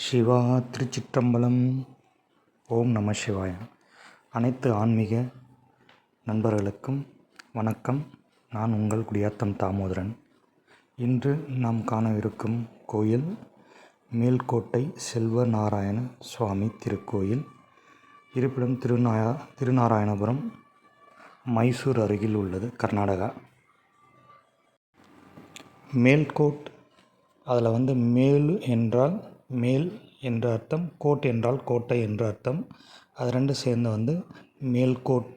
சிவா திருச்சிற்றம்பலம் ஓம் நம சிவாய. அனைத்து ஆன்மீக நண்பர்களுக்கும் வணக்கம். நான் உங்கள் குடியாத்தம் தாமோதரன். இன்று நாம் காணவிருக்கும் கோயில் மேல்கோட்டை செல்வநாராயண சுவாமி திருக்கோயில். இருப்பிடம் திருநாயா திருநாராயணபுரம் மைசூர் அருகில் உள்ளது கர்நாடகா. மேல்கோட் அதில் வந்து மேல் என்றால் மேல் என்ற அர்த்தம் கோட் என்றால் கோட்டை என்ற அர்த்தம். அது ரெண்டும் சேர்ந்து வந்து மேல்கோட்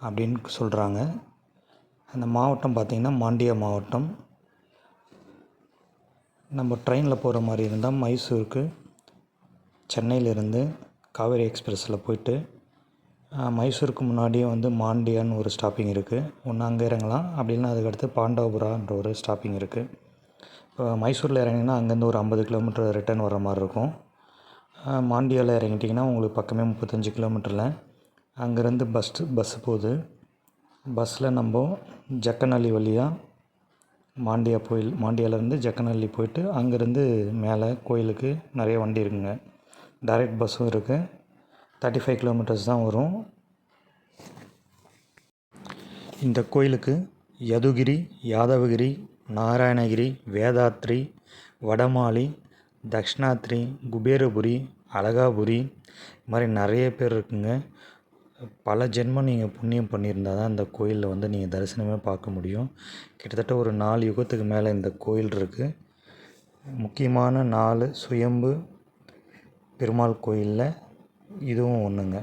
அப்படின்னு சொல்கிறாங்க அந்த மாவட்டம் பார்த்திங்கன்னா மாண்டியா மாவட்டம். நம்ம ட்ரெயினில் போகிற மாதிரி இருந்தால் மைசூருக்கு சென்னையிலேருந்து காவேரி எக்ஸ்பிரஸில் போயிட்டு மைசூருக்கு முன்னாடியே வந்து மாண்டியான்னு ஒரு ஸ்டாப்பிங் இருக்குது ஒன்று அங்கே இறங்கலாம். அப்படின்னா அதுக்கடுத்து பாண்டவபுரான்ற ஒரு ஸ்டாப்பிங் இருக்குது மைசூரில் இறங்கினா அங்கேருந்து ஒரு ஐம்பது கிலோமீட்டர் ரிட்டர்ன் வர மாதிரி இருக்கும். மாண்டியாவில் இறங்கிட்டிங்கன்னா உங்களுக்கு பக்கமே முப்பத்தஞ்சு கிலோமீட்டரில். அங்கேருந்து பஸ்ஸு பஸ்ஸு போகுது. பஸ்ஸில் நம்ம ஜக்கநல்லி வழியாக மாண்டியா கோயில் மாண்டியாவிலேருந்து ஜக்கநல்லி போயிட்டு அங்கேருந்து மேலே கோயிலுக்கு நிறைய வண்டி இருக்குங்க. டைரக்ட் பஸ்ஸும் இருக்குது தேர்ட்டி ஃபைவ் கிலோமீட்டர்ஸ் தான் வரும். இந்த கோயிலுக்கு யதுகிரி யாதவகிரி நாராயணகிரி வேதாத்ரி வடமாலி தக்ஷணாத்ரி குபேரபுரி அழகாபுரி இது மாதிரி நிறைய பேர் இருக்குங்க. பல ஜென்மம் நீங்கள் புண்ணியம் பண்ணியிருந்தால் தான் இந்த கோயிலில் வந்து நீங்கள் தரிசனமே பார்க்க முடியும். கிட்டத்தட்ட ஒரு நாலு யுகத்துக்கு மேலே இந்த கோயில் இருக்குது முக்கியமான நாலு சுயம்பு பெருமாள் கோயிலில் இதுவும் ஒன்றுங்க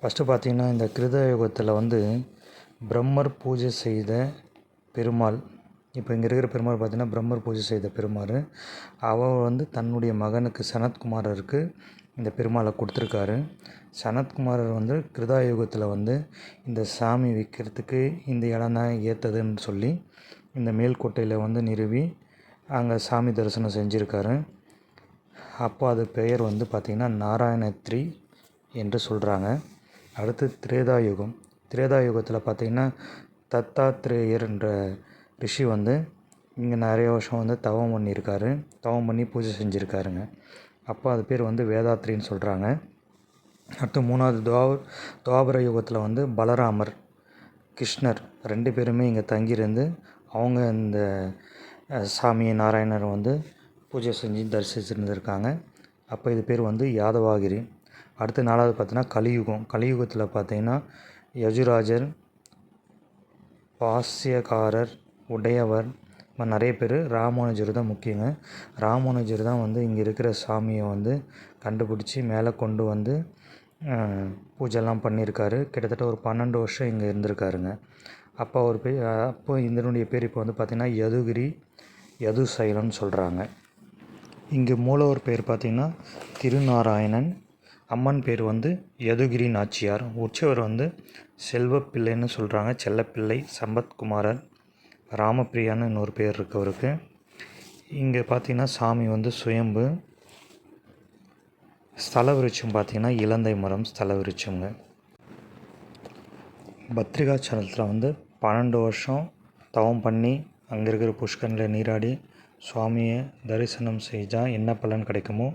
ஃபஸ்ட்டு பார்த்திங்கன்னா இந்த கிருத யுகத்தில் வந்து பிரம்மர் பூஜை செய்த பெருமாள் இப்போ இங்கே இருக்கிற பெருமாள் பார்த்தீங்கன்னா பிரம்மர் பூஜை செய்த பெருமாள். அவர் வந்து தன்னுடைய மகனுக்கு சனத்குமாரருக்கு இந்த பெருமாளை கொடுத்துருக்காரு. சனத்குமாரர் வந்து கிருதாயுகத்தில் வந்து இந்த சாமி விற்கிறதுக்கு இந்த இடம் தான் ஏற்றதுன்னு சொல்லி இந்த மேல்கோட்டையில் வந்து நிறுவி அங்கே சாமி தரிசனம் செஞ்சுருக்காரு. அப்போ அது பெயர் வந்து பார்த்திங்கன்னா நாராயணத்ரி என்று சொல்கிறாங்க அடுத்து திரேதாயுகம். திரேதாயுகத்தில் பார்த்திங்கன்னா தத்தாத்ரேயர் என்ற ரிஷி வந்து இங்கே நிறைய வருஷம் வந்து தவம் பண்ணியிருக்காரு. தவம் பண்ணி பூஜை செஞ்சுருக்காருங்க. அப்போ அது பேர் வந்து வேதாத்ரின்னு சொல்கிறாங்க அடுத்து மூணாவது துவா துவாபர யுகத்தில் வந்து பலராமர் கிருஷ்ணர் ரெண்டு பேருமே இங்கே தங்கியிருந்து அவங்க இந்த சாமி நாராயணர் வந்து பூஜை செஞ்சு தரிசிச்சிருந்துருக்காங்க. அப்போ இது பேர் வந்து யாதவாகிரி. அடுத்து நாலாவது பார்த்தீங்கன்னா கலியுகம். கலியுகத்தில் பார்த்தீங்கன்னா யஜுராஜர் பாஸ்யக்காரர் உடையவர். நிறைய பேர் ராமானுஜர் தான் முக்கியங்க. ராமானுஜர் தான் வந்து இங்கே இருக்கிற சாமியை வந்து கண்டுபிடிச்சி மேலே கொண்டு வந்து பூஜைலாம் பண்ணியிருக்காரு. கிட்டத்தட்ட ஒரு பன்னெண்டு வருஷம் இங்கே இருந்திருக்காருங்க. அப்போ அவர் பேர் அப்போ இதனுடைய பேர் இப்போ வந்து பார்த்திங்கன்னா யதுகிரி யது சைலம்னு சொல்கிறாங்க இங்கே மூலவர் பேர் பார்த்திங்கன்னா திருநாராயணன். அம்மன் பேர் வந்து யதுகிரி நாச்சியார். உற்சவர் வந்து செல்வப்பிள்ளைன்னு சொல்கிறாங்க செல்லப்பிள்ளை சம்பத்குமாரன் ராமப்பிரியான்னு இன்னொரு பேர் இருக்கு அவருக்கு. இங்கே பார்த்தீங்கன்னா சாமி வந்து சுயம்பு. ஸ்தல விருட்சம் பார்த்திங்கன்னா இலந்தை மரம் ஸ்தல விருட்சங்க பத்ரிகாச்சலத்தில் வந்து பன்னெண்டு வருஷம் தவம் பண்ணி அங்கே இருக்கிற புஷ்கரில் நீராடி சுவாமியை தரிசனம் செஞ்சால் என்ன பலன் கிடைக்குமோ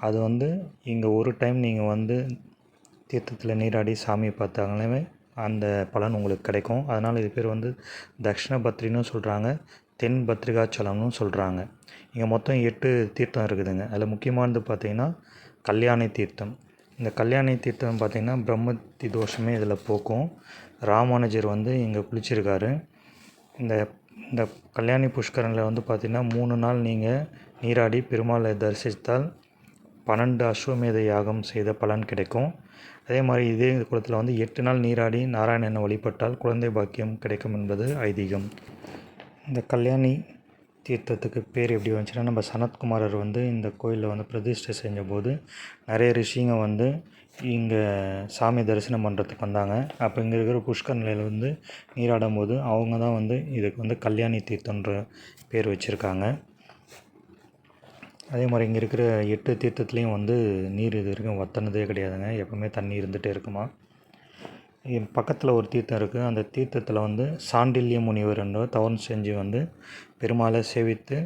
அது வந்து இங்கே ஒரு டைம் நீங்கள் வந்து தீர்த்தத்தில் நீராடி சாமியை பார்த்தாங்களே அந்த பலன் உங்களுக்கு கிடைக்கும். அதனால் இது பேர் வந்து தக்ஷண பத்ரின்னு சொல்கிறாங்க தென் பத்ரிகாச்சலம்னு சொல்கிறாங்க இங்கே மொத்தம் எட்டு தீர்த்தம் இருக்குதுங்க. அதில் முக்கியமானது பார்த்திங்கன்னா கல்யாணி தீர்த்தம். இந்த கல்யாணி தீர்த்தம் பார்த்திங்கன்னா பிரம்மத்தி தோஷமே இதில் போக்கும். ராமானுஜர் வந்து இங்கே குளிச்சிருக்காரு. இந்த இந்த கல்யாணி புஷ்கரனில் வந்து பார்த்திங்கன்னா மூணு நாள் நீங்கள் நீராடி பெருமாளை தரிசித்தால் பன்னெண்டு அஸ்வமேத யாகம் செய்த பலன் கிடைக்கும். அதே மாதிரி இதே குளத்தில் வந்து எட்டு நாள் நீராடி நாராயணனை வழிபட்டால் குழந்தை பாக்கியம் கிடைக்கும் என்பது ஐதீகம். இந்த கல்யாணி தீர்த்தத்துக்கு பேர் எப்படி வந்துச்சுன்னா நம்ம சனத்குமாரர் வந்து இந்த கோயிலில் வந்து பிரதிஷ்டை செஞ்சபோது நிறைய ரிஷிங்க வந்து இங்கே சாமி தரிசனம் பண்ணுறதுக்கு வந்தாங்க. அப்போ இங்கே இருக்கிற புஷ்கர் நிலையில் வந்து நீராடும் போது அவங்க தான் வந்து இதுக்கு வந்து கல்யாணி தீர்த்தன்ற பேர் வச்சுருக்காங்க. அதே மாதிரி இங்கே இருக்கிற எட்டு தீர்த்தத்துலேயும் வந்து நீர் இது வரைக்கும் வற்றினதே கிடையாதுங்க. எப்போவுமே தண்ணி இருந்துகிட்டே இருக்குமா? என் பக்கத்தில் ஒரு தீர்த்தம் இருக்குது அந்த தீர்த்தத்தில் வந்து சாண்டில்ய முனிவர் என்ற தவறு செஞ்சு வந்து பெருமாளை சேவித்து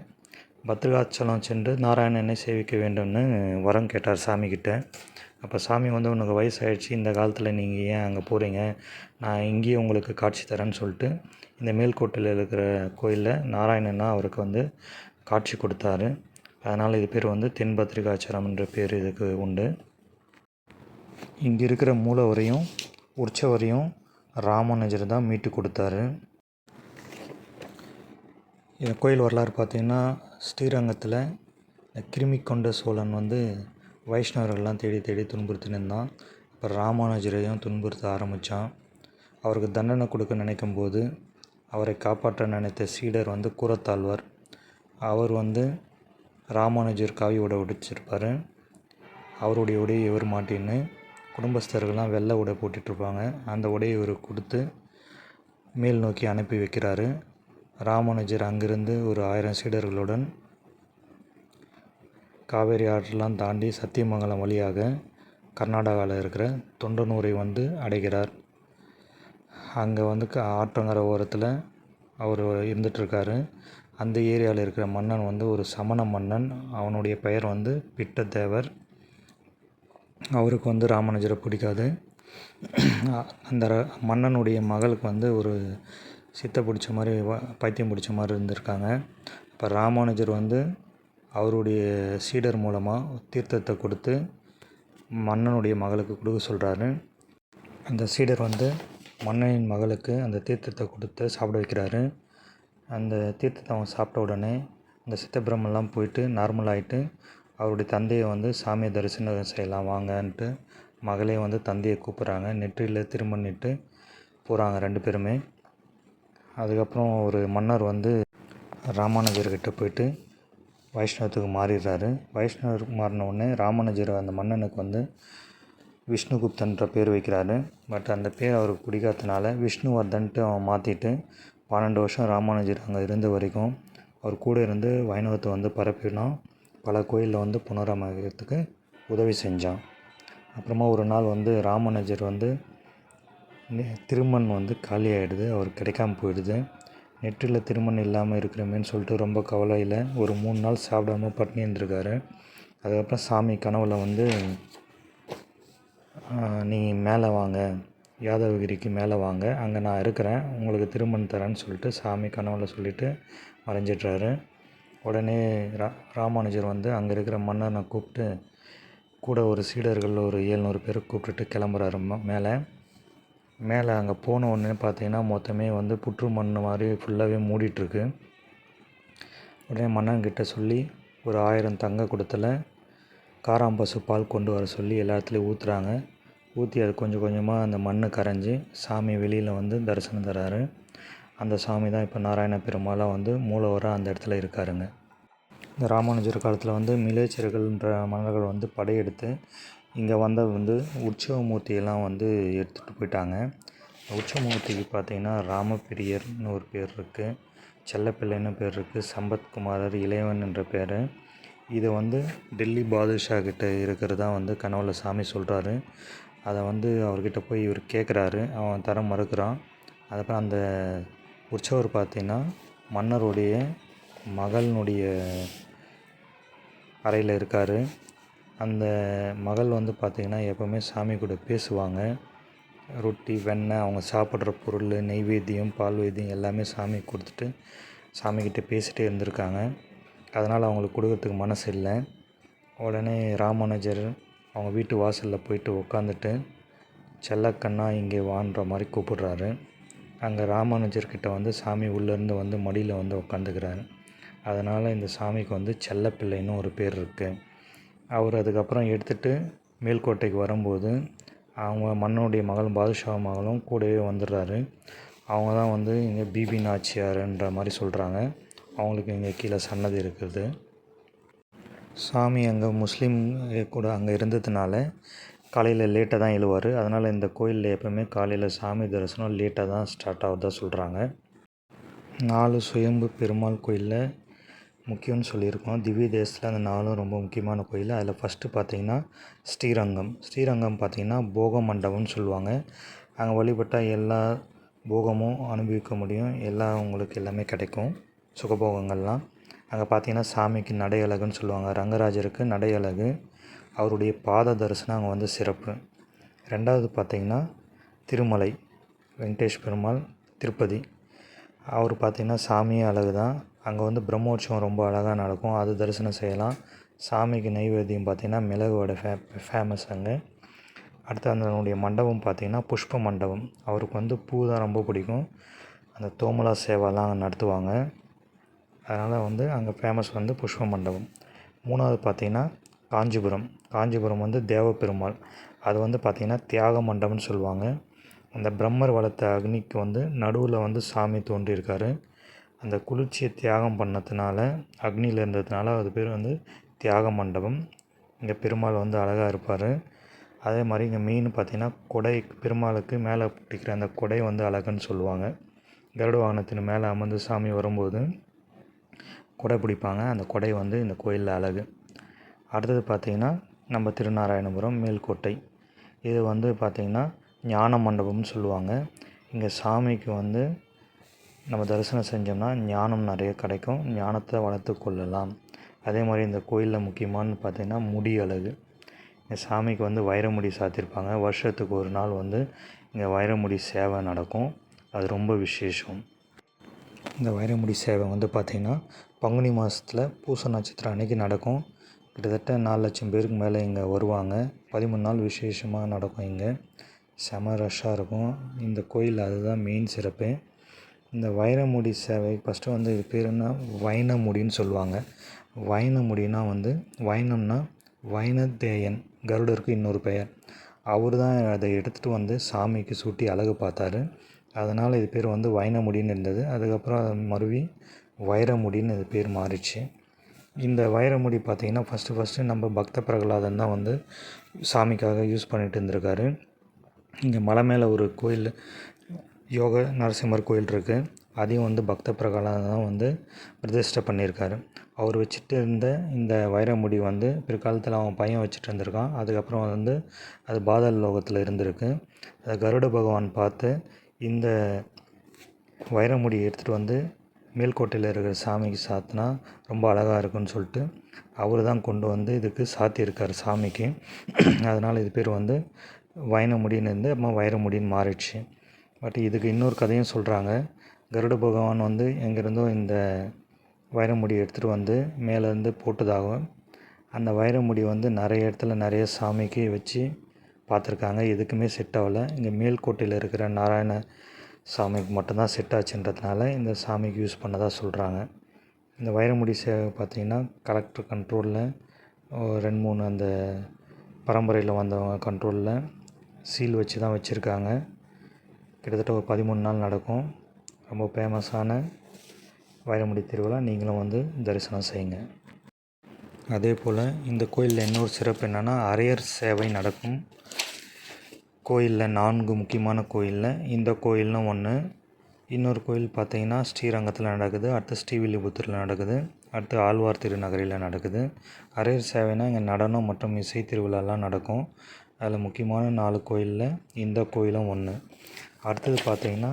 பத்ரிகாச்சலம் சென்று நாராயணனை சேவிக்க வேண்டும்னு வரம் கேட்டார் சாமிக்கிட்ட அப்போ சாமி வந்து உனக்கு வயசாகிடுச்சு இந்த காலத்தில் நீங்கள் ஏன் அங்கே போகிறீங்க நான் இங்கேயே உங்களுக்கு காட்சி தரேன்னு சொல்லிட்டு இந்த மேல்கோட்டையில் இருக்கிற கோயிலில் நாராயணன்னா அவருக்கு வந்து காட்சி கொடுத்தாரு. அதனால் இது பேர் வந்து தென் பத்திரிகாச்சாரம் என்ற பேர் இதுக்கு உண்டு. இங்கே இருக்கிற மூலவரையும் உற்சவரையும் ராமானுஜர் தான் மீட்டு கொடுத்தாரு. இந்த கோயில் வரலாறு பார்த்திங்கன்னா ஸ்ரீரங்கத்தில் இந்த கிருமி கொண்ட சோழன் வந்து வைஷ்ணவர்கள்லாம் தேடி தேடி துன்புறுத்தின்னு இருந்தான். இப்போ ராமானுஜரையும் துன்புறுத்த ஆரம்பித்தான் அவருக்கு தண்டனை கொடுக்க நினைக்கும் போது அவரை காப்பாற்ற நினைத்த சீடர் வந்து கூரத்தாழ்வார் அவர் வந்து ராமானுஜர் காவி உடை உடைச்சிருப்பார். அவருடைய உடையை இவர் மாட்டின்னு குடும்பஸ்தர்கள்லாம் வெள்ளை உடை போட்டுட்ருப்பாங்க. அந்த உடையை இவர் கொடுத்து மேல் நோக்கி அனுப்பி வைக்கிறாரு. ராமானுஜர் அங்கிருந்து ஒரு ஆயிரம் சீடர்களுடன் காவேரி ஆற்றெல்லாம் தாண்டி சத்தியமங்கலம் வழியாக கர்நாடகாவில் இருக்கிற தொண்டனூரை வந்து அடைகிறார். அங்கே வந்து க ஆற்றங்கரை ஓரத்தில் அவர் இருந்துகிட்ருக்காரு அந்த ஏரியாவில் இருக்கிற மன்னன் வந்து ஒரு சமண மன்னன். அவனுடைய பெயர் வந்து பிட்டத்தேவர். அவருக்கு வந்து ராமானுஜரை பிடிக்காது. அந்த ர- மன்னனுடைய மகளுக்கு வந்து ஒரு சித்த பிடிச்ச மாதிரி பைத்தியம் பிடிச்ச மாதிரி இருந்திருக்காங்க. இப்போ ராமானுஜர் வந்து அவருடைய சீடர் மூலமாக தீர்த்தத்தை கொடுத்து மன்னனுடைய மகளுக்கு கொடுக்க சொல்கிறாரு அந்த சீடர் வந்து மன்னனின் மகளுக்கு அந்த தீர்த்தத்தை கொடுத்து சாப்பிட வைக்கிறாரு. அந்த தீர்த்தத்தை அவன் சாப்பிட்ட உடனே இந்த சித்தப்பிரமெல்லாம் போயிட்டு நார்மல் ஆகிட்டு அவருடைய தந்தையை வந்து சாமியை தரிசனம் செய்யலாம் வாங்கன்ட்டு மகளே வந்து தந்தையை கூப்பிட்றாங்க. நெற்றியில் திருமணிட்டு போகிறாங்க ரெண்டு பேருமே. அதுக்கப்புறம் ஒரு மன்னர் வந்து ராமானுஜர்கிட்ட போயிட்டு வைஷ்ணவத்துக்கு மாறிடுறாரு. வைஷ்ணவருக்கு மாறினவுடனே ராமானுஜர் அந்த மன்னனுக்கு வந்து விஷ்ணுகுப்தன்ற பேர் வைக்கிறாரு. பட் அந்த பேர் அவருக்கு பிடிக்காதனால விஷ்ணுவர்தன்ட்டு அவன் மாற்றிட்டு பன்னெண்டு வருஷம் ராமானுஜர் அங்கே இருந்த வரைக்கும் அவர் கூட இருந்து வைணவத்தை வந்து பரப்பினா பல கோயிலில் வந்து புனரமைக்கிறதுக்கு உதவி செஞ்சான். அப்புறமா ஒரு நாள் வந்து ராமானுஜர் வந்து திருமண் வந்து காலி ஆகிடுது அவர் கிடைக்காம போயிடுது. நெற்றியில் திருமண் இல்லாமல் இருக்கிறமேன்னு சொல்லிட்டு ரொம்ப கவலையில் ஒரு மூணு நாள் சாப்பிடாம பட்னி இருந்திருக்காரு. அதுக்கப்புறம் சாமி கனவுல வந்து நீங்கள் நீ மேலே வாங்க. யாதவகிரிக்கு மேலே வாங்க. அங்கே நான் இருக்கிறேன். உங்களுக்கு திருமண் தரேன்னு சொல்லிட்டு சாமி கனவுல சொல்லிட்டு மறைஞ்சிட்றாரு. உடனே ரா ராமானுஜர் வந்து அங்கே இருக்கிற மன்னனை கூப்பிட்டு கூட ஒரு சீடர்கள் ஒரு ஏழ்நூறு பேர் கூப்பிட்டுட்டு கிளம்புறாரு மேலே. மேலே அங்கே போன உடனே பார்த்தீங்கன்னா மொத்தமே வந்து புற்று மண் மாதிரி ஃபுல்லாகவே மூடிட்டுருக்கு. உடனே மன்னன்கிட்ட சொல்லி ஒரு ஆயிரம் தங்க கொடுத்தல காராம்பசு பால் கொண்டு வர சொல்லி எல்லா இடத்துலையும் ஊற்றுறாங்க ஊற்றி அது கொஞ்சம் கொஞ்சமாக அந்த மண் கரைஞ்சி சாமி வெளியில் வந்து தரிசனம் தராரு அந்த சாமி தான் இப்போ நாராயண பெருமாளாக வந்து மூலவராக அந்த இடத்துல இருக்காருங்க. இந்த ராமானுஜர் காலத்தில் வந்து மிலேச்சர்கள்ன்ற மன்னர்கள் வந்து படையெடுத்து இங்கே வந்த வந்து உற்சவமூர்த்தியெல்லாம் வந்து எடுத்துகிட்டு போயிட்டாங்க. உற்சவமூர்த்திக்கு பார்த்தீங்கன்னா ராமப்பிரியர்னு ஒரு பேர் இருக்குது செல்லப்பிள்ளைன்னு பேர் இருக்குது சம்பத்குமாரர் இளையவன் என்ற பேர். இதை வந்து டெல்லி பாதுஷா கிட்ட இருக்கிறதா வந்து கனவுல சாமி சொல்கிறாரு அதை வந்து அவர்கிட்ட போய் இவர் கேட்குறாரு. அவன் தர மறுக்கிறான். அதுக்கப்புறம் அந்த உற்சவர் பார்த்தீங்கன்னா மன்னருடைய மகளினுடைய அறையில் இருக்கார். அந்த மகள் வந்து பார்த்திங்கன்னா எப்போவுமே சாமி கூட பேசுவாங்க. ரொட்டி வெண்ணெய் அவங்க சாப்பிட்ற பொருள் நெய்வேத்தியம் பால்வேத்தியம் எல்லாமே சாமி கொடுத்துட்டு சாமிக்கிட்ட பேசிகிட்டே இருந்திருக்காங்க. அதனால் அவங்களுக்கு கொடுக்கறதுக்கு மனசு இல்லை. உடனே ராமானுஜர் அவங்க வீட்டு வாசலில் போயிட்டு உக்காந்துட்டு செல்லக்கண்ணா இங்கே வான்ற மாதிரி கூப்பிடுறாரு. அங்கே ராமானுஜர்கிட்ட வந்து சாமி உள்ளேருந்து வந்து மடியில் வந்து உக்காந்துக்கிறாரு. அதனால் இந்த சாமிக்கு வந்து செல்லப்பிள்ளைன்னு ஒரு பேர் இருக்குது அவர் அதுக்கப்புறம் எடுத்துகிட்டு மேல்கோட்டைக்கு வரும்போது அவங்க மன்னனுடைய மகளும் பாதுஷா மகளும் கூடவே வந்துடுறாரு. அவங்க தான் வந்து இங்கே பிபி நாச்சியாருன்ற மாதிரி சொல்கிறாங்க அவங்களுக்கு இங்கே கீழே சன்னதி இருக்குது. சாமி அங்கே முஸ்லீம் கூட அங்கே இருந்ததுனால காலையில் லேட்டாக தான் எழுவார். அதனால் இந்த கோயிலில் எப்போவுமே காலையில் சாமி தரிசனம் லேட்டாக தான் ஸ்டார்ட் ஆகுதா சொல்கிறாங்க நாலு சுயம்பு பெருமாள் கோயிலில் முக்கியம்னு சொல்லியிருக்கோம். திவ்ய தேசத்தில் அந்த நாலும் ரொம்ப முக்கியமான கோயில். அதில் ஃபஸ்ட்டு பார்த்தீங்கன்னா ஸ்ரீரங்கம். ஸ்ரீரங்கம் பார்த்தீங்கன்னா போக மண்டபம்னு சொல்லுவாங்க. அங்கே வழிபட்டால் எல்லா போகமும் அனுபவிக்க முடியும். எல்லா உங்களுக்கு எல்லாமே கிடைக்கும். சுகபோகங்கள்லாம். அங்கே பார்த்தீங்கன்னா சாமிக்கு நடை அழகுன்னு சொல்லுவாங்க. ரங்கராஜருக்கு நடை அழகு அவருடைய பாத தரிசனம் அங்கே வந்து சிறப்பு. ரெண்டாவது பார்த்திங்கன்னா திருமலை வெங்கடேஷ் பெருமாள் திருப்பதி. அவர் பார்த்திங்கன்னா சாமியே அழகு தான் அங்கே வந்து பிரம்மோற்சவம் ரொம்ப அழகாக நடக்கும். அது தரிசனம் செய்யலாம். சாமிக்கு நைவேத்தியம் பார்த்திங்கன்னா மிளகு வடை ஃபே ஃபேமஸ் அங்கே. அடுத்து அதனுடைய மண்டபம் பார்த்திங்கன்னா புஷ்ப மண்டபம். அவருக்கு வந்து பூ தான் ரொம்ப பிடிக்கும். அந்த தோமலா சேவாலாம் அங்கே நடத்துவாங்க. அதனால் வந்து அங்கே ஃபேமஸ் வந்து புஷ்ப மண்டபம் மூணாவது பார்த்திங்கன்னா காஞ்சிபுரம். காஞ்சிபுரம் வந்து தேவப்பெருமாள். அது வந்து பார்த்திங்கன்னா தியாக மண்டபம்னு சொல்லுவாங்க. அந்த பிரம்மர் வளர்த்த அக்னிக்கு வந்து நடுவில் வந்து சாமி தோன்றியிருக்காரு. அந்த குளிர்ச்சியை தியாகம் பண்ணதுனால அக்னியில் இருந்ததுனால அது பேர் வந்து தியாக மண்டபம் இங்கே பெருமாள் வந்து அழகாக இருப்பார். அதே மாதிரி இங்கே மெயின் பார்த்திங்கன்னா கொடை பெருமாளுக்கு மேலே பிடிக்கிற அந்த கொடை வந்து அழகுன்னு சொல்லுவாங்க. கருட வாகனத்தின் மேலே அமர்ந்து சாமி வரும்போது கொடை பிடிப்பாங்க. அந்த குடை வந்து இந்த கோயிலில் அழகு. அடுத்தது பார்த்திங்கன்னா நம்ம திருநாராயணபுரம் மேல்கோட்டை. இது வந்து பார்த்திங்கன்னா ஞான மண்டபம்னு சொல்லுவாங்க. இங்கே சாமிக்கு வந்து நம்ம தரிசனம் செஞ்சோம்னா ஞானம் நிறைய கிடைக்கும். ஞானத்தை வளர்த்து கொள்ளலாம். அதே மாதிரி இந்த கோயிலில் முக்கியமானு பார்த்திங்கன்னா முடி அழகு. இங்கே சாமிக்கு வந்து வைரமுடி சாத்தியிருப்பாங்க வருஷத்துக்கு ஒரு நாள் வந்து இங்கே வைரமுடி சேவை நடக்கும். அது ரொம்ப விசேஷம். இந்த வைரமுடி சேவை வந்து பார்த்திங்கன்னா பங்குனி மாதத்தில் பூச நட்சத்திரம் அன்னைக்கு நடக்கும். கிட்டத்தட்ட நாலு லட்சம் பேருக்கு மேலே இங்கே வருவாங்க. பதிமூணு நாள் விசேஷமாக நடக்கும் இங்கே. செம ரஷ்ஷாக இருக்கும். இந்த கோயில் அதுதான் மெயின் சிறப்பு. இந்த வைரமுடி சேவை ஃபஸ்ட்டு வந்து இது பேர் என்ன? வைனமுடின்னு சொல்லுவாங்க. வைனமுடினா வந்து வைனம்னா வைனத்தேயன் கருடருக்கு இன்னொரு பெயர். அவர் தான் அதை எடுத்துகிட்டு வந்து சாமிக்கு சூட்டி அழகு பார்த்தாரு. அதனால் இது பேர் வந்து வைனமுடின்னு இருந்தது. அதுக்கப்புறம் அது மருவி வைரமுடின்னு இது பேர் மாறிடுச்சு இந்த வைரமுடி பார்த்திங்கன்னா ஃபஸ்ட்டு ஃபஸ்ட்டு நம்ம பக்த பிரகலாதன் தான் வந்து சாமிக்காக யூஸ் பண்ணிட்டு இருந்திருக்காரு. இங்கே மலை மேலே ஒரு கோயில் யோக நரசிம்மர் கோயில் இருக்குது அதையும் வந்து பக்த பிரகலாதன் தான் வந்து பிரதிஷ்டை பண்ணியிருக்காரு. அவர் வச்சுட்டு இருந்த இந்த வைரமுடி வந்து பிற்காலத்தில் அவன் பையன் வச்சுட்டு இருந்திருக்கான். அதுக்கப்புறம் வந்து அது பாதல் லோகத்தில் இருந்திருக்கு. அதை கருட பகவான் பார்த்து இந்த வைரமுடி எடுத்துகிட்டு வந்து மேல்கோட்டையில் இருக்கிற சாமிக்கு சாத்தினா ரொம்ப அழகாக இருக்குன்னு சொல்லிட்டு அவர் தான் கொண்டு வந்து இதுக்கு சாத்தியிருக்கார் சாமிக்கு. அதனால் இது பேர் வந்து வைனமுடின்னு இருந்து அம்மா வைரமுடின்னு மாறிடுச்சு. பட் இதுக்கு இன்னொரு கதையும் சொல்கிறாங்க கருட பகவான் வந்து எங்கேருந்தோ இந்த வைரமுடி எடுத்துகிட்டு வந்து மேலேருந்து போட்டதாகவும் அந்த வைரமுடி வந்து நிறைய இடத்துல நிறைய சாமிக்கு வச்சு பார்த்துருக்காங்க. எதுக்குமே செட் ஆகலை. இங்கே மேல்கோட்டையில் இருக்கிற நாராயண சாமிக்கு மட்டும்தான் செட் ஆச்சுன்றதுனால இந்த சாமிக்கு யூஸ் பண்ணதாக சொல்கிறாங்க இந்த வைரமுடி சேவை பார்த்திங்கன்னா கலெக்டர் கண்ட்ரோலில் ரெண்டு மூணு அந்த பரம்பரையில் வந்தவங்க கண்ட்ரோலில் சீல் வச்சு தான் வச்சுருக்காங்க. கிட்டத்தட்ட ஒரு பதிமூணு நாள் நடக்கும். ரொம்ப ஃபேமஸான வைரமுடி திருவிழா. நீங்களும் வந்து தரிசனம் செய்யுங்க. அதே போல் இந்த கோயிலில் இன்னொரு சிறப்பு என்னென்னா அரையர் சேவை நடக்கும். கோயிலில் நான்கு முக்கியமான கோயிலில் இந்த கோயிலும் ஒன்று இன்னொரு கோயில் பார்த்தீங்கன்னா ஸ்ரீரங்கத்தில் நடக்குது அடுத்து ஸ்ரீவில்லிபுத்தூரில் நடக்குது அடுத்து ஆழ்வார் திருநகரில் நடக்குது. அரையர் சேவைனா இங்கே நடனம் மற்றும் இசை திருவிழாலாம் நடக்கும். அதில் முக்கியமான நாலு கோயிலில் இந்த கோயிலும் ஒன்று அடுத்தது பார்த்திங்கன்னா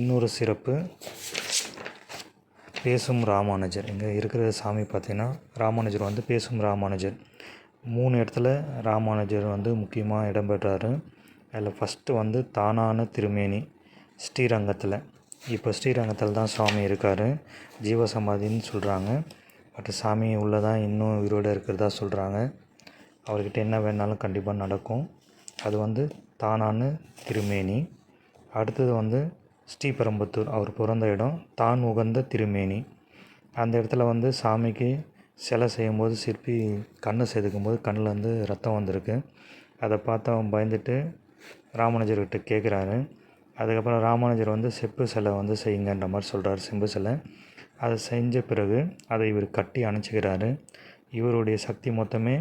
இன்னொரு சிறப்பு பேசும் ராமானுஜர். இங்கே இருக்கிற சாமி பார்த்திங்கன்னா ராமானுஜர் வந்து பேசும் ராமானுஜர். மூணு இடத்துல ராமானுஜர் வந்து முக்கியமாக இடம்பெற்றார் அதில் ஃபஸ்ட்டு வந்து தானான திருமேனி ஸ்ரீரங்கத்தில். இப்போ ஸ்ரீரங்கத்தில் தான் சாமி இருக்கார். ஜீவசமாதின்னு சொல்கிறாங்க பட் சாமி உள்ளே தான் இன்னும் உயிரோடு இருக்கிறதா சொல்கிறாங்க அவர்கிட்ட என்ன வேணாலும் கண்டிப்பாக நடக்கும். அது வந்து தானானு திருமேனி. அடுத்தது வந்து ஸ்ரீபெரும்புத்தூர். அவர் பிறந்த இடம் தான் உகந்த திருமேனி. அந்த இடத்துல வந்து சாமிக்கு சிலை செய்யும்போது சிற்பி கண்ணை செதுக்கும்போது கண்ணில் வந்து ரத்தம் வந்திருக்கு. அதை பார்த்து அவன் பயந்துட்டு ராமானுஜர்கிட்ட கேட்குறாரு அதுக்கப்புறம் ராமானுஜர் வந்து செப்பு சிலை வந்து செய்யுங்கன்ற மாதிரி சொல்கிறார் செம்பு சிலை அதை செஞ்ச பிறகு அதை இவர் கட்டி அணைச்சிக்கிறாரு. இவருடைய சக்தி மொத்தமே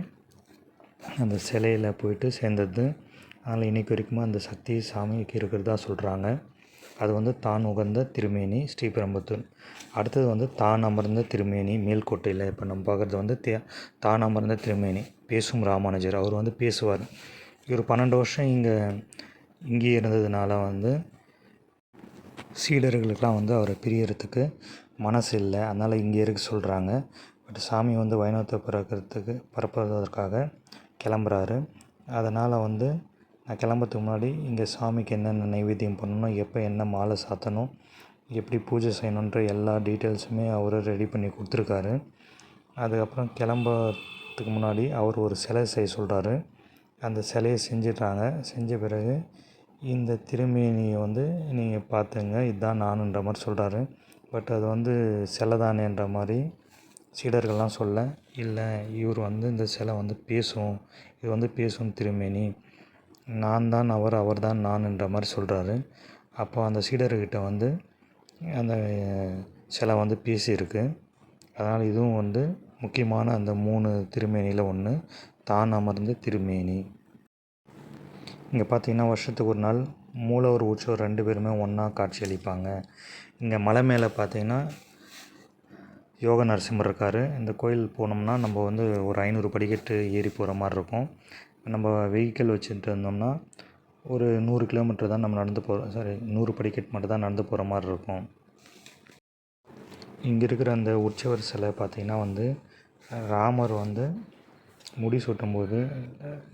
அந்த சிலையில் போயிட்டு சேர்ந்தது. அதனால் இன்றைக்கு வரைக்குமே அந்த சக்தி சாமிக்கு இருக்கிறதா சொல்கிறாங்க அது வந்து தான் உகந்த திருமேனி ஸ்ரீபெரும்புத்தூர். அடுத்தது வந்து தான் அமர்ந்த திருமேனி மேல்கோட்டையில் இப்போ நம்ம பார்க்குறது வந்து தே தான் அமர்ந்த திருமேனி பேசும் ராமானுஜர். அவர் வந்து பேசுவார். ஒரு பன்னெண்டு வருஷம் இங்கே இங்கேயே இருந்ததுனால வந்து சீடர்களுக்கெலாம் வந்து அவரை பிரியறதுக்கு மனசு இல்லை. அதனால் இங்கே இருக்க சொல்கிறாங்க பட் சாமி வந்து வைணவத்தை பிறக்கிறதுக்கு பரப்புவதற்காக கிளம்புறாரு. அதனால் வந்து நான் கிளம்புறதுக்கு முன்னாடி இங்கே சாமிக்கு என்னென்ன நைவேத்தியம் பண்ணணும் எப்போ என்ன மாலை சாத்தணும் எப்படி பூஜை செய்யணுன்ற எல்லா டீட்டெயில்ஸுமே அவர் ரெடி பண்ணி கொடுத்துருக்காரு. அதுக்கப்புறம் கிளம்புறதுக்கு முன்னாடி அவர் ஒரு சிலை செய்ய சொல்கிறாரு அந்த சிலையை செஞ்சிடுறாங்க செஞ்ச பிறகு இந்த திருமேனியை வந்து நீங்கள் பார்த்துங்க இதுதான் நானுன்ற மாதிரி சொல்கிறாரு பட் அது வந்து சிலை தானேன்ற மாதிரி சீடர்கள்லாம் சொல்ல இல்லை இவர் வந்து இந்த சிலை வந்து பேசும். இது வந்து பேசும் திருமேனி. நான் தான் அவர் அவர் தான் நான்ன்ற மாதிரி சொல்கிறாரு அப்போ அந்த சீடர்கிட்ட வந்து அந்த சிலை வந்து பேசியிருக்கு. அதனால் இதுவும் வந்து முக்கியமான அந்த மூணு திருமேனியில் ஒன்று தான் அமர்ந்த திருமேனி. இங்கே பார்த்தீங்கன்னா வருஷத்துக்கு ஒரு நாள் மூலவர் உற்சவர் ரெண்டு பேருமே ஒன்றா காட்சியளிப்பாங்க இங்கே மலை மேலே பார்த்தீங்கன்னா யோக நரசிம்மர் இருக்கார். இந்த கோயில் போனோம்னா நம்ம வந்து ஒரு ஐநூறு படிக்கட்டு ஏறி போகிற மாதிரி இருக்கும். நம்ம வெஹிக்கிள் வச்சுட்டு இருந்தோம்னா ஒரு நூறு கிலோமீட்டர் தான் நம்ம நடந்து போகிறோம் சாரி நூறு படிக்கட்டு மட்டும் தான் நடந்து போகிற மாதிரி இருக்கும். இங்கே இருக்கிற அந்த உற்சவர் சிலை பார்த்திங்கன்னா வந்து ராமர் வந்து முடி சுட்டும்போது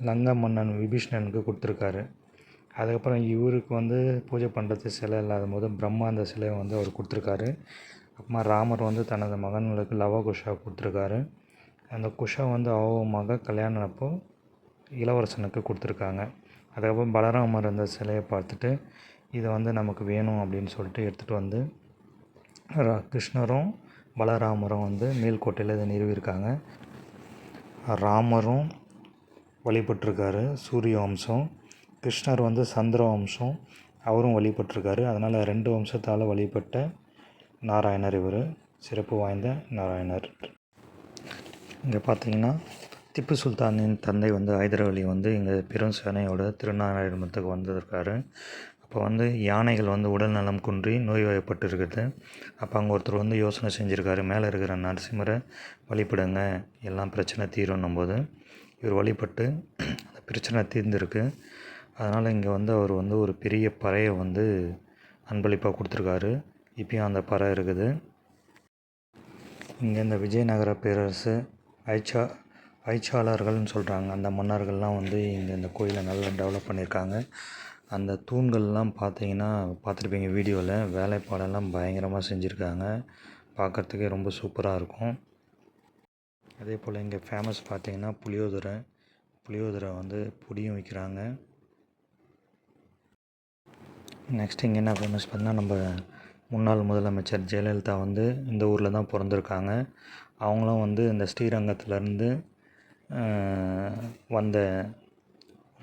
லங்கா மன்னன் விபீஷ்ணனுக்கு கொடுத்துருக்காரு. அதுக்கப்புறம் இவருக்கு வந்து பூஜை பண்ணுறது சிலை இல்லாத போது பிரம்மா அந்த சிலையை வந்து அவர் கொடுத்துருக்காரு. அப்புறமா ராமர் வந்து தனது மகன்களுக்கு லவ குஷா கொடுத்துருக்காரு. அந்த குஷா வந்து அவ மக கல்யாணம் அப்போ இளவரசனுக்கு கொடுத்துருக்காங்க. அதுக்கப்புறம் பலராமர் அந்த சிலையை பார்த்துட்டு இதை வந்து நமக்கு வேணும் அப்படின்னு சொல்லிட்டு எடுத்துகிட்டு வந்து கிருஷ்ணரும் பலராமரும் வந்து மேல்கோட்டையில் இதை நிறுவியிருக்காங்க. ராமரும் வழிபட்டிருக்காரு சூரிய வம்சம் கிருஷ்ணர் வந்து சந்திர வம்சம் அவரும் வழிபட்டிருக்காரு. அதனால் ரெண்டு வம்சத்தால் வழிபட்ட நாராயணர் இவர். சிறப்பு வாய்ந்த நாராயணர். இங்கே பார்த்தீங்கன்னா திப்பு சுல்தானின் தந்தை வந்து ஹைதரவலி வந்து இங்கே பெரும் சேனையோட திருநாராயணத்துக்கு வந்திருக்காரு. அப்போ வந்து யானைகள் வந்து உடல் நலம் குன்றி நோய்வாய்ப்பட்டு இருக்குது அப்போ அங்கே ஒருத்தர் வந்து யோசனை செஞ்சுருக்காரு. மேலே இருக்கிற நரசிம்மரை வழிபடுங்க எல்லாம் பிரச்சனை தீரும்னும் போது இவர் வழிபட்டு அந்த பிரச்சனை தீர்ந்துருக்கு. அதனால் இங்கே வந்து அவர் வந்து ஒரு பெரிய பறையை வந்து அன்பளிப்பாக கொடுத்துருக்காரு. இப்பயும் அந்த பறை இருக்குது. இங்கே இந்த விஜயநகர பேரரசு ஐச்சா ஐச்சாளர்கள்னு சொல்கிறாங்க அந்த மன்னர்கள்லாம் வந்து இங்கே இந்த கோயிலை நல்லா டெவலப் பண்ணியிருக்காங்க. அந்த தூண்கள்லாம் பார்த்தீங்கன்னா பார்த்துருப்பீங்க வீடியோவில். வேலைப்பாடெல்லாம் பயங்கரமாக செஞ்சுருக்காங்க. பார்க்குறதுக்கே ரொம்ப சூப்பராக இருக்கும். அதே போல் இங்கே ஃபேமஸ் பார்த்தீங்கன்னா புளியோதரை. புளியோதரை வந்து பொடியும் விற்கிறாங்க. நெக்ஸ்ட் இங்கே என்ன ஃபேமஸ் பார்த்தீங்கன்னா நம்ம முன்னாள் முதலமைச்சர் ஜெயலலிதா வந்து இந்த ஊரில் தான் பிறந்திருக்காங்க. அவங்களும் வந்து இந்த ஸ்ரீரங்கத்துலேருந்து வந்த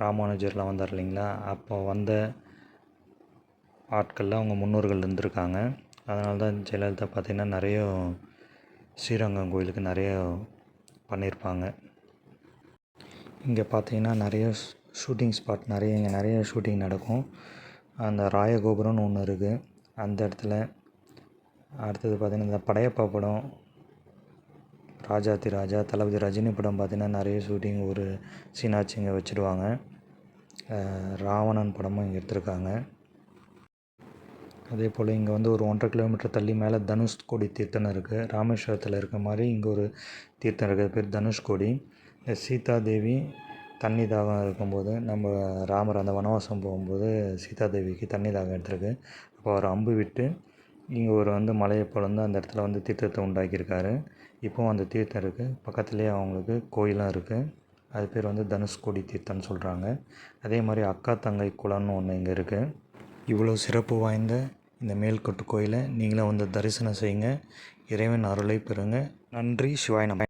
ராமானுஜர்லாம் வந்தார் இல்லைங்களா? அப்போ வந்த ஆட்களில் அவங்க முன்னோர்கள் இருந்திருக்காங்க. அதனால தான் ஜெயலலிதா பார்த்திங்கன்னா நிறைய ஸ்ரீரங்கம் கோயிலுக்கு நிறைய பண்ணியிருப்பாங்க இங்கே பார்த்தீங்கன்னா நிறைய ஷூட்டிங் ஸ்பாட் நிறைய இங்கே நிறைய ஷூட்டிங் நடக்கும். அந்த ராயகோபுரம்னு ஒன்று இருக்குது அந்த இடத்துல அடுத்தது பார்த்திங்கன்னா இந்த படையப்பா படம் ராஜாதி ராஜா தளபதி ரஜினி படம் பார்த்திங்கன்னா நிறைய ஷூட்டிங் ஒரு சீனாட்சி இங்கே வச்சுருவாங்க. ராவணன் படமும் இங்கே எடுத்திருக்காங்க. அதே போல் இங்கே வந்து ஒரு ஒன்றரை கிலோமீட்டர் தள்ளி மேலே தனுஷ்கோடி தீர்த்தம் இருக்குது ராமேஸ்வரத்தில் இருக்க மாதிரி இங்கே ஒரு தீர்த்தம் இருக்குது பேர் தனுஷ்கோடி இந்த சீதா தேவி தண்ணி தாகம் இருக்கும்போது நம்ம ராமர் அந்த வனவாசம் போகும்போது சீதா தேவிக்கு தண்ணி தாகம் எடுத்திருக்கு. அப்போ அவர் அம்பு விட்டு இங்கே ஒரு வந்து மலையை பிளந்து அந்த இடத்துல வந்து தீர்த்தத்தை உண்டாக்கியிருக்காரு. இப்போவும் அந்த தீர்த்தம் இருக்குது பக்கத்துலேயே அவங்களுக்கு கோயிலும் இருக்குது அது பேர் வந்து தனுஷ்கோடி தீர்த்தம்னு சொல்கிறாங்க அதே மாதிரி அக்கா தங்கை குளம்னு ஒன்று இங்கே இருக்குது இவ்வளோ சிறப்பு வாய்ந்த இந்த மேல்கொட்டு கோயிலை நீங்களும் வந்து தரிசனம் செய்யுங்க. இறைவன் அருளை பெறுங்க. நன்றி சிவாய் நம்ம